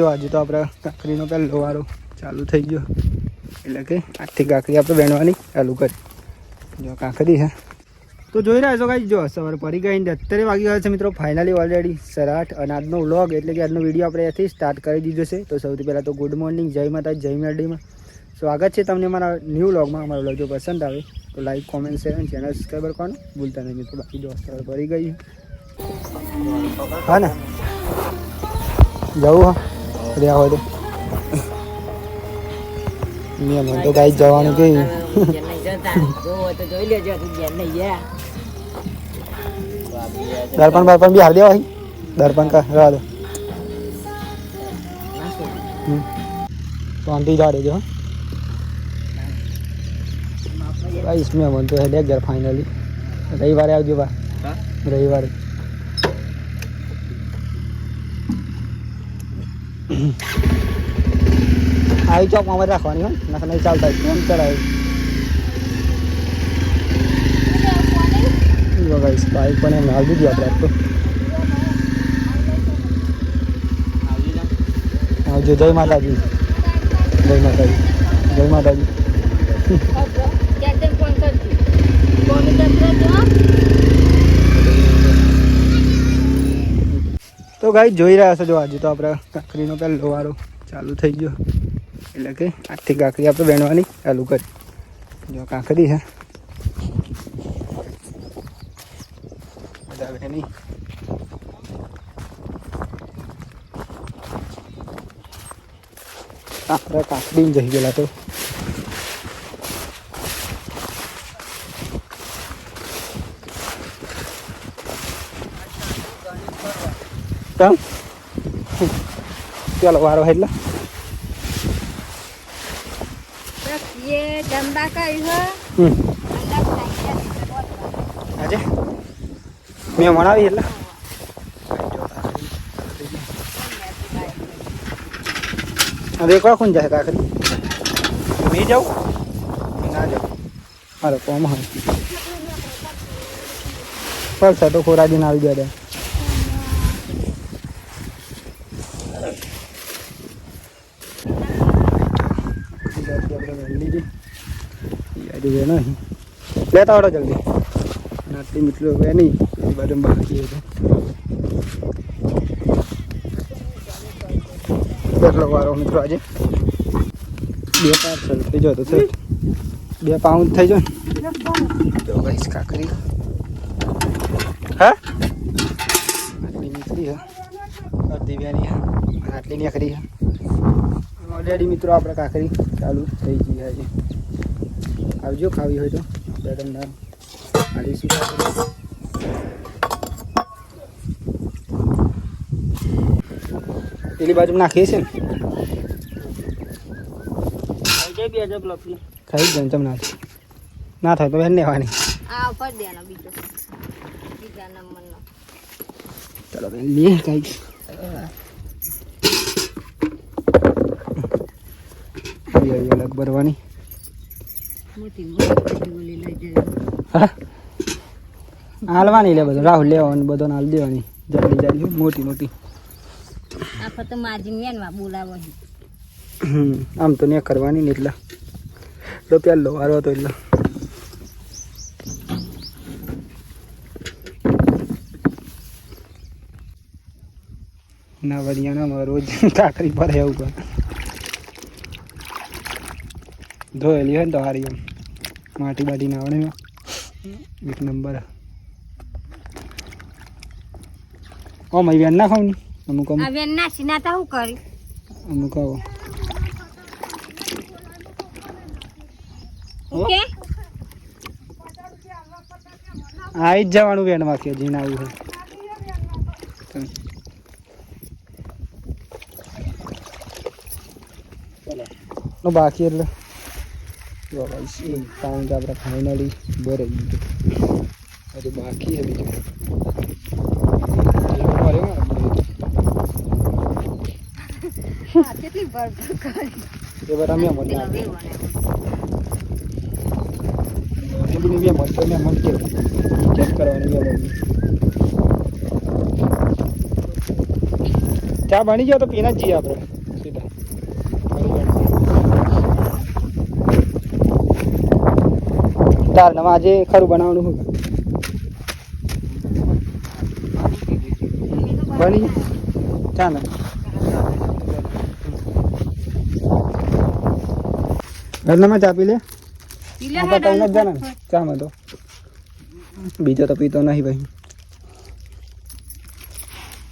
જો આજે તો આપણે કાંકરીનો પહેલો વારો ચાલુ થઈ ગયો. એટલે કે આજથી કાંકરી આપણે વેણવાની ચાલુ કરી. જો કાંકરી હે તો જોઈ રહ્યા છો કાંઈ જો સવારે પડી ગઈ ને અત્યારે વાગી ગયા છે મિત્રો ફાઇનલી ઓલરેડી સરાઠ અને આજનો વ્લોગ એટલે કે આજનો વીડિયો આપણે અહીંથી સ્ટાર્ટ કરી દીધો છે. તો સૌથી પહેલાં તો ગુડ મોર્નિંગ જય માતા જય મેરડીમાં. સ્વાગત છે તમને મારા ન્યૂ વ્લોગમાં અમારો વ્લોગ જો પસંદ આવે તો લાઈક કોમેન્ટ શેર અને ચેનલ સબસ્ક્રાઈબર કરવાનું ભૂલતા નહીં મિત્રો. બાકી જો સવારે પડી ગઈ હા ને? જવું હા. રહ્યા હોય તો. નિયમ તો ગાઈ જવાનું કઈ દર્પણ બર્પણ બી હાલ દેવા દર્પણ કા રવા દો. શાંતિ જા દેજો ભાઈ મેં મન તો હેડેક યાર ફાઇનલી રવિવારે આવજો બા. રવિવારે. આવી ચોક અમારે રાખવાની હોય નકર નહીં ચાલતા કેમ ચડાય જો ગાઈસ બાઈક પણ એમ હાલ દીધી આપણે તો આવજો જય માતાજી જય માતાજી જય માતાજી તો ગાઈ જોઈ રહ્યા છો જો આજે તો આપણે કાંકરીનો પહેલો વારો ચાલુ થઈ ગયો. એટલે કે આજથી કાંકરી આપણે બેનવાની ચાલુ કરી. જો કાંકરી છે. બધા આપણે કાંકરી જઈ ગયેલા તો. કેમ ચાલો વારો હોય એટલે ये डंडा का इधर હમ डंडा चाहिए આજે મેં મણાવી એટલે હવે એકવાર કોણ જાય કાકરી મેં જાઉં કે ના જાઉં હાલો કોમ હોય ચાલ તો ખોરાજીને આવી ગયા નહીં લેતા આવડો જલ્દી. નાટી મિત્રો હવે નહીં. એ બાજુ બાકી છે કેટલો વારો મિત્રો આજે? બે પાર્સલ થઈ જાય તો સર બે પાઉન્ડ થઈ જાય તો ભાઈ કાકરી હા? આટલી નીકળી હા. અડધી બેની હા. આટલી નીકળી હા. ઓલરેડી મિત્રો આપણે કાકરી ચાલુ થઈ ગઈ આજે. આવજો ખાવી હોય તો. બે તમને કાકરી પેલી બાજુ નાખીએ છે ને? ખાઈ જ જાય તમને ના થાય તો બેન લેવાની. ચલો બેન લે કઈ અલગ ભરવાની મોટી મોટી ગોલી લઈ જજો હા હાલવાની લે બધું. રાહુલ લેવાનું બધો હાલ દેવાની. જલ્દી જલ્દી મોટી મોટી. આ તો માજી મેનવા બોલાવો હમ, આમ તો ને કરવાની ને એટલે. તો પહેલો વારો હતો એટલે. ના વરિયાણામાં રોજ કાકરી પર એવું ધોયેલી હોય ને તો હારી એમ માટી બાટી ના. આવડે એક નંબર. ઓ મય વેન ના ખાવની અમુક. અમુક વેન ના સિના તા હું કરી? અમુક આવો. ઓકે આવી જ જવાનું વેનમાં કે જીને આવ્યું હોય. નો બાકી એટલે. જો ભાઈ એ કાઉન્ટ આપણે ફાઇનલી ભરાઈ ગયું હજુ બાકી છે બીજું. ચા બની ગયો તો પીના જ જઈએ આપણે તાર નવા આજે ખરું બનાવવાનું શું બની? ચાલો. ઘરનામાં ચા પી લે? આપણે કઈ જાણે ચામાં તો. બીજો તો પીતો નહીં ભાઈ.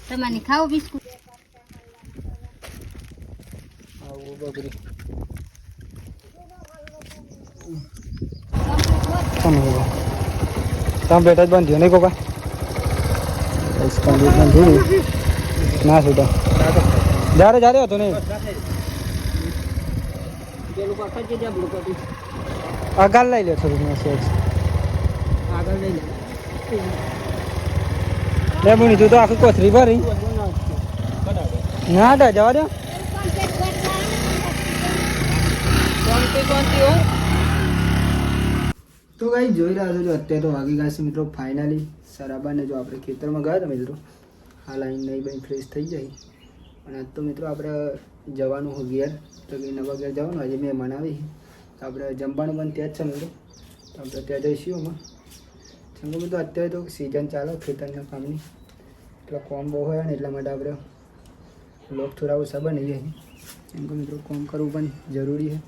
તમારે ખાવ બિસ્કુટ. આવું બગડી બોલો તમે બેટા જ બંધ થયો નહીં કોકા? કમ્પ્લીટ બંધ ના. સીધા જારે જારે હતો નહીં. આગળ લઈ લે થોડું મેસેજ આગળ લઈ લે મુની, તું તો આખી કોથરી ભરી. ના દા જવા દે. તો કઈ જોઈ રહ્યા છો જો અત્યારે તો વાગી ગયા છે મિત્રો ફાઇનલી સરાબાને જો આપણે ખેતરમાં ગયા હતા મિત્રો હાલ આવીને નહીં ભાઈ ફ્રેશ થઈ જાય. અને આજ તો મિત્રો આપણે જવાનું હોય ઘેર, તો કે નવા ઘેર જવાનું, આજે મેં મનાવી તો આપણે જમવાનું પણ ત્યાં જ છે મિત્રો. તો આપણે ત્યાં જઈશું એમાં કેમ મિત્રો, અત્યારે તો સિઝન ચાલો ખેતરના કામની. એટલો કોમ બહુ હોય ને એટલા માટે આપણે લોક થોડા ઓછા બની જાય કેમ કે મિત્રો, કોમ કરવું પણ જરૂરી છે.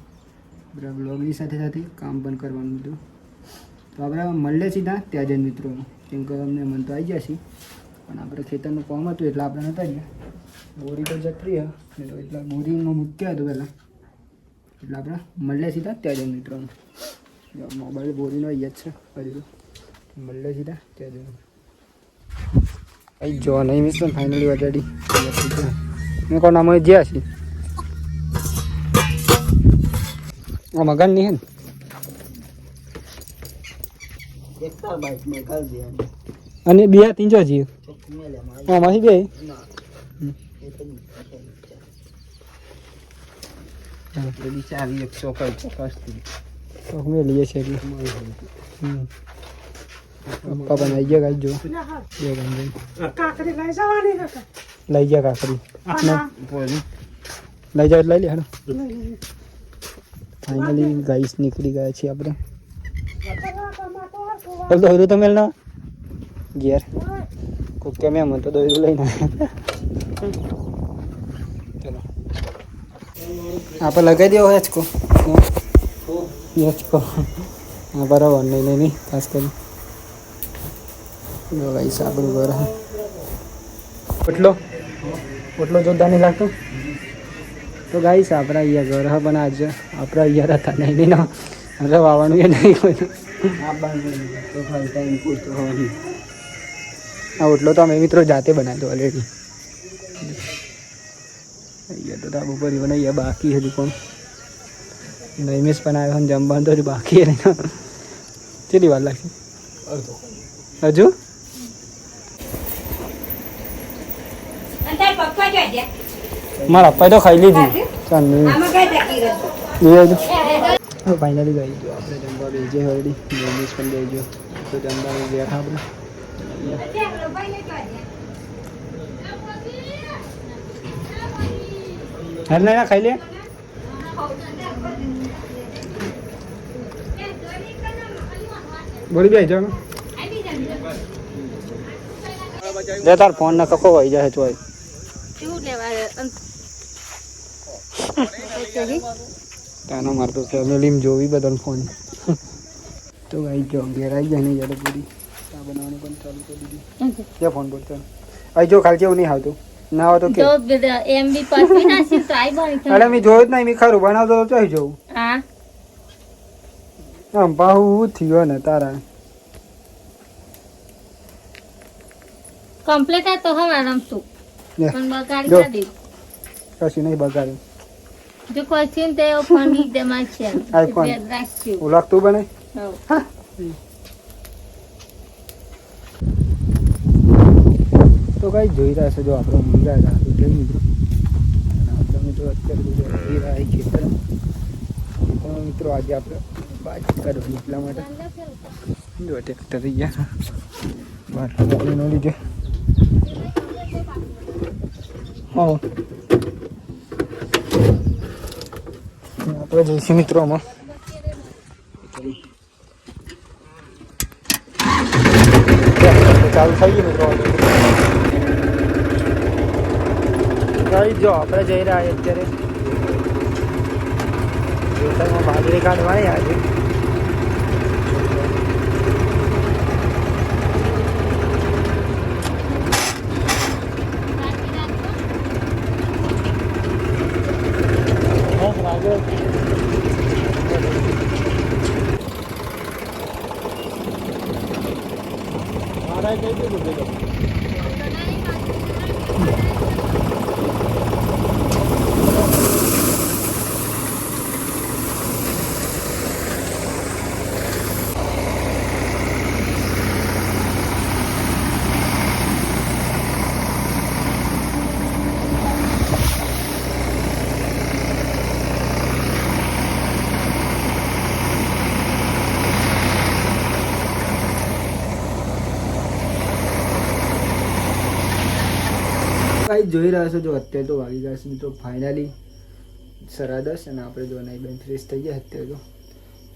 આપણે બ્લોગની સાથે સાથે કામ પણ કરવાનું હતું તો આપણે મળીએ સીધા ત્યાં જઈને મિત્રો કેમ કે અમને મન તો આવી ગયા છે. પણ આપણે ખેતરનું કામ હતું એટલે આપણે નતા ગયા. બોરી તો જતી રહી ને એટલે બોરીમાં મૂક્યા હતું પહેલાં. એટલે આપણે મળીએ સીધા ત્યાં જઈને મિત્રો મોબાઈલ બોરીનો જ છે. હજુ તો મળીએ સીધા ત્યાં જઈને અહીં જોવા નહીં મિસ ફાઇનલી વટાડી મેં કોણ અમે જ્યાં છીએ મગન નહીં હે ને? અને બે ત્રણ જો જીવ આમાંથી બે? તો અમે લઈએ છીએ એટલે. પપ્પા આવી ગયા ગાઈ જો. બે લઈ ગયા કાકરી. લઈ જાવ લઈ લે હેડો. ફાઇનલી ગાઈસ નીકળી ગયા છીએ આપણે. તો દોયરું તો મેલ ના ઘેર. કોક કેમ એમ તો દોયરું લઈને. ચલો. આપણે લગાવી દેવો હેચકો. હેચકો. હા બરાબર નહીં નહીં નહીં. ખાસ કરી જો આપણું ઘર હા ઓટલો ઓટલો જોરદાર નહીં લાગતો? તો ગાઈસ, આપણા અહીંયા ઘર હા પણ આજે આપણા અહીંયા હતા નહીં નહીં, ના. રવાવાનું એ નહીં કોઈ આ ઓટલો તો અમે મિત્રો જાતે બનાવ્યો ઓલરેડી અહીંયા તો ધાબુ પર બનાવીએ બાકી હજુ કોણ નૈમેશ પણ આવ્યો ને જમવાનું તો હજુ બાકી નહીં. કેટલી વાર લાગશે? હજુ? મારા પપ્પાએ તો ખાઈ લીધી. ચાલ ફાઇનલી ગઈ ગયો આપણે જમવા બેસીએ હરડી નૈમેશ પણ બેસી તો જમવાનું બેઠા આપણે હર ના ખાઈ લે. બોલી બે જાણ દે તાર ફોન ના કકો હોય જાય ચોય શું લેવાય? તાનો મારતો ફેમિલી જોવી બદલ ફોન તો ભાઈ જો ઘેર આવી જાય ને જ્યારે પૂરી. ચા બનાવવાનું પણ ચાલુ કરી દીધી. જે ફોન બોલતો અહીં જો ખાલી જેવું નહીં આવતું. ના તો કે એમ બી પછી નાસી આઈ બની અરે મેં જોયું જ નહીં મેં ખરું બનાવતો તો ચાઈ જવું હા. આમ બાહુ થયો ને તારા. કમ્પ્લીટ આ તો હવે આરામ તું પણ બગાડી દે. કશું નહીં બગાડ્યું. ને તે ફોન ઈ દે માં છે આઈફોન. એટલે રાખશું ઓળખ તું કઈ જોઈ રહ્યા છે જો આપણે ઊંઘી ગયા હતા એટલે મિત્રો આપણે મિત્રો અત્યારે ઊંઘી રહ્યા પણ મિત્રો આજે આપણે બાઇક કરવાની એટલા માટે જો ટ્રેક્ટર થઈ ગયા લીધે હા આપણે જઈશું મિત્રો આમાં ચાલુ થઈ ગયું મિત્રો જો આપણે જઈ રહ્યા અત્યારે. ખેતરમાં બાજરી કાઢવાની આજે. ભાઈ જોઈ રહ્યા છો, જો અત્યારે તો વાગી ગયા છે મિત્રો ફાઇનલી સરા અને આપણે જો નહીં બેન ફ્રેશ થઈ ગયા અત્યારે તો.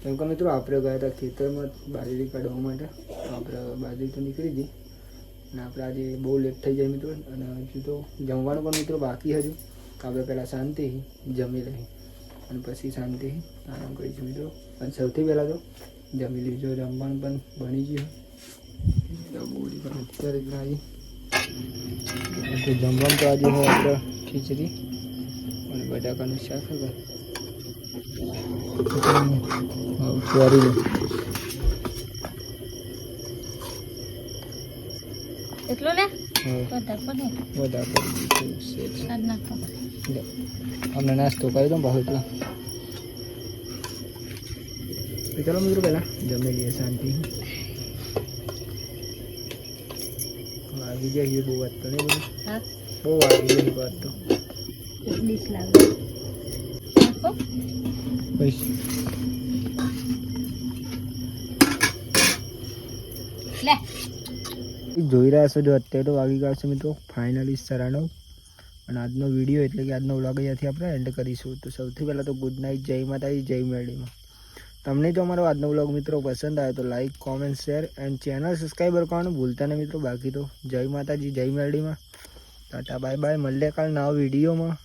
કેમ કે મિત્રો, આપણે ગયા હતા ખેતરમાં બાજરી કાઢવા માટે. તો આપણે બાજરી તો નીકળી ગઈ. અને આપણે આજે બહુ લેટ થઈ જાય મિત્રો, અને હજુ તો જમવાનું પણ મિત્રો બાકી હજુ. તો આપણે પહેલાં શાંતિથી જમી લઈએ. અને પછી શાંતિથી આરામ કરીશું મિત્રો. અને સૌથી પહેલાં તો જમી લીધું, જમવાનું પણ બની ગયું. બોલી અત્યારે જ તો જમવાનું તો આજે હું આપણે ખીચડી અને બટાકાનું શાક હતું. એટલું ને. અમને નાસ્તો કરી દો બહુ એટલા. ચાલો મિત્રો પહેલાં જમી લઈએ શાંતિ વાગી જાય બહુ વાત તો નહીં હા? બહુ વાગી જાય વાત તો. ડીશ લાગે. જોઈ રહ્યા છો જો અત્યારે તો વાગી ગયા છે મિત્રો ફાઇનલી સરાનો. અને આજનો વીડિયો એટલે કે આજનો વ્લોગ અહીંયાથી આપણે એન્ડ કરીશું. તો સૌથી પહેલાં તો ગુડ નાઇટ જય માતાજી જય મેરડીમાં. તમને જો અમારો આજનો બ્લોગ મિત્રો પસંદ આવ્યો તો like comment share and channel subscribe કરવાનું ભૂલતા નહીં મિત્રો. બાકી તો જય માતાજી, જય મેરડીમાં. ટાટા બાય બાય મળીએ કાલ નવા વિડીયોમાં